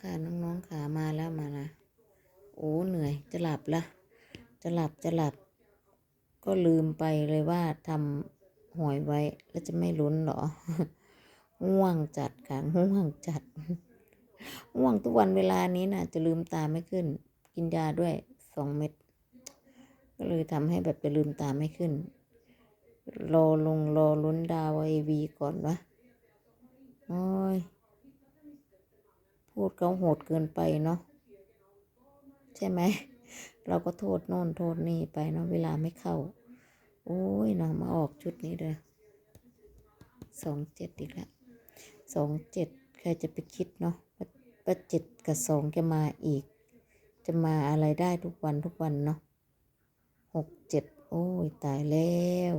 ค่ะน้องๆขามาแล้วมาละโอ้เหนื่อยจะหลับละจะหลับจะหลับ ก็ลืมไปเลยว่าทำหวยไว้แล้วจะไม่ลุ้นหรอง่วงจัดค่ะง่วงจัดง่วงทุกวันเวลานี้น่ะ จะลืมตาไม่ขึ้น กินยาด้วยสองเม็ดก็เลยทำให้แบบจะลืมตาไม่ขึ้นรอลงรอลุ้นดาวไอวีก่อนวะโอ้ย พูดเขาโหดเกินไปเนาะใช่ไหม เราก็โทษโน่นโทษนี่ไปเนาะเวลาไม่เข้า โอ้ยเนาะมาออกชุดนี้เลยสองเจ็ดอีกแล้วสองเจ็ดใครจะไปคิดเนาะว่าว่าเจ็ดกับสองจะมาอีก จะมาอะไรได้ทุกวันทุกวันเนาะหกเจ็ดโอ้ยตายแล้ว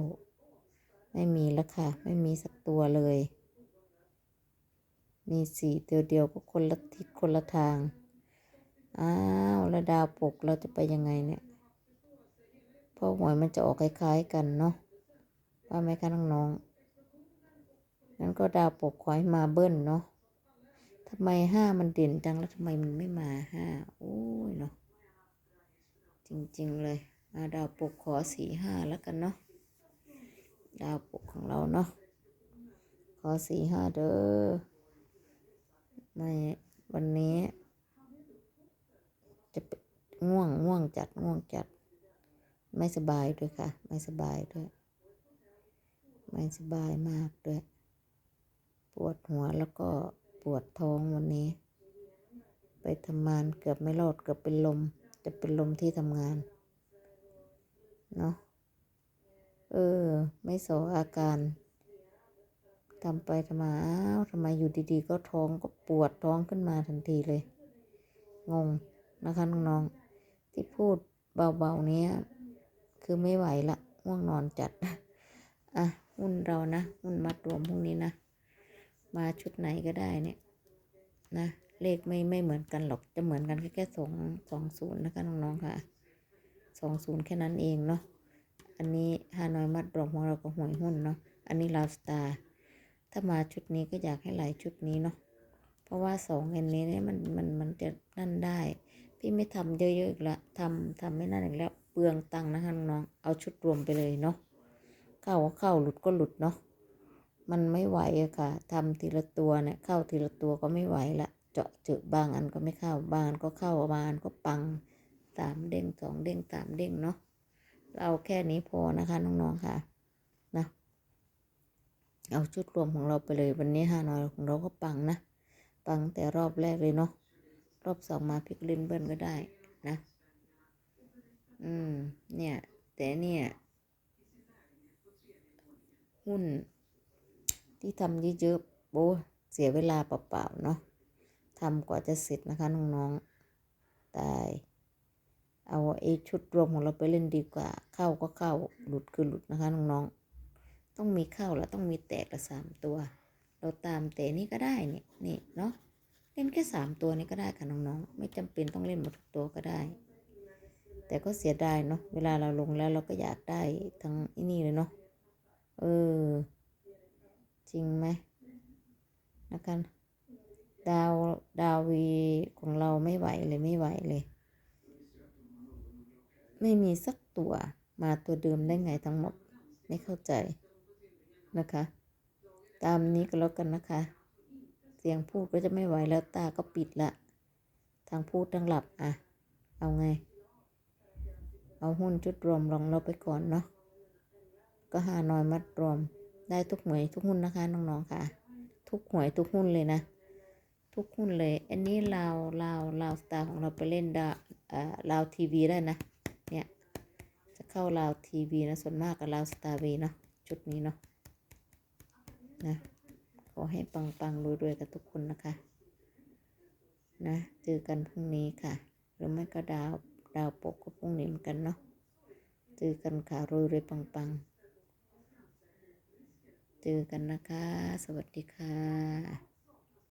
ไม่มีแล้วค่ะ ไม่มีสักตัวเลย มีสี่ตัวเดียวก็คนละทิศคนละทาง อ้าวแล้วดาวปกเราจะไปยังไงเนี่ย เพราะหวยมันจะออกคล้ายๆกันเนาะว่าไหมคะน้องๆงั้นก็ดาวปกขอให้มาเบิ้ลเนาะทำไมห้ามันเด่นจังแล้วทำไมมันไม่มาห้าโอ้ยเนาะ จริงๆเลยมาดาวปกขอสี่ห้าแล้วกันเนาะ ดาวปกของเราเนาะ ขอสี่ห้าเด้อ ไม่วันนี้จะเป็นง่วงง่วงจัดง่วงจัด ไม่สบายด้วยค่ะ ไม่สบายด้วย ไม่สบายมากด้วย ปวดหัวแล้วก็ปวดท้องวันนี้ ไปทำงานเกือบไม่รอดเกือบเป็นลม จะเป็นลมที่ทำงานเนาะเออ ไม่สออาการ ทำไปทำมาอ้าวทำไมอยู่ดีๆ ก็ท้องก็ปวดท้องขึ้นมาทันทีเลย งงนะคะน้องๆที่พูดเบาๆเนี้ยคือไม่ไหวละง่วงนอนจัด อะหุ้นเรานะหุ้นมัดรวมพรุ่งนี้นะ มาชุดไหนก็ได้เนี่ยนะเลขไม่ไม่เหมือนกันหรอกจะเหมือนกันแค่แค่สองสองศูนย์นะคะน้องๆค่ะสองศูนย์แค่นั้นเองเนาะอันนี้ฮานอยมัดรวมของเราก็หวยหุ้นเนาะอันนี้ลาวสตาร์ ถ้ามาชุดนี้ก็อยากให้หลายชุดนี้เนาะ เพราะว่าสองอันนี้เนี่ยมันมันมันจะนั่นได้ พี่ไม่ทำเยอะๆอีกละทำทำไม่นั่นอีกแล้ว เปลืองตังค์นะคะน้องเอาชุดรวมไปเลยเนาะ เข้าก็เข้าหลุดก็หลุดเนาะ มันไม่ไหวอะค่ะทำทีละตัวเนี่ยเข้าทีละตัวก็ไม่ไหวละ เจาะเจอบางอันก็ไม่เข้า บางอันก็เข้าบางอันก็ปังสามเด้งสองเด้งสามเด้งเนาะ เราแค่นี้พอนะคะน้องๆค่ะ นะ เอาชุดรวมของเราไปเลยวันนี้ฮานอยของเราก็ปังนะปังแต่รอบแรกเลยเนาะรอบสองมาพลิกลินเบิ้ลก็ได้นะ อืม เนี่ย แต่เนี่ย หุ้น ที่ทำเยอะๆโบเสียเวลาเปล่าๆเนาะทำกว่าจะเสร็จนะคะน้องๆตายเอาไอ้ชุดรวมของเราไปเล่นดีกว่า เข้าก็เข้าหลุดคือหลุดนะคะน้องๆ ต้องมีเข้าแล้วต้องมีแตกละสามตัว เราตามแต่นี่ก็ได้นี่นี่เนาะเล่นแค่สามตัวนี้ก็ได้ค่ะน้องๆ ไม่จำเป็นต้องเล่นหมดทุกตัวก็ได้ แต่ก็เสียดายเนาะเวลาเราลงแล้วเราก็อยากได้ทั้งอ้นี่เลยเนาะเออ จริงไหมนะคะดาวดาววีของเราไม่ไหวเลยไม่ไหวเลย ไม่มีสักตัวมาตัวเดิมได้ไงทั้งหมด ไม่เข้าใจ นะคะ ตามนี้ก็แล้วกันนะคะ เสียงพูดก็จะไม่ไหวแล้วตาก็ปิดละทางพูดทั้งหลับอะ เอาไง เอาหุ้นชุดรวมลองเราไปก่อนเนาะก็หาหน้อยมัดรวมได้ทุกหวยทุกหุ้นนะคะน้องๆค่ะ ทุกหวยทุกหุ้นเลยนะ ทุกหุ้นเลย อันนี้ลาวลาวลาสตาร์ของเราไปเล่นดาอ่าลาวทีวีได้นะเนี่ยจะเข้าลาวทีวีนะส่วนมากกับลาวสตาร์วีเนาะชุดนี้เนาะ นะขอให้ปังปังรวยรวยกับทุกคนนะคะ นะเจอกันพรุ่งนี้ค่ะ หรือไม่ก็ดาวดาวปกก็พรุ่งนี้เหมือนกันเนาะเจอกันค่ะรวยรวยปังปังเจอกันนะคะ สวัสดีค่ะ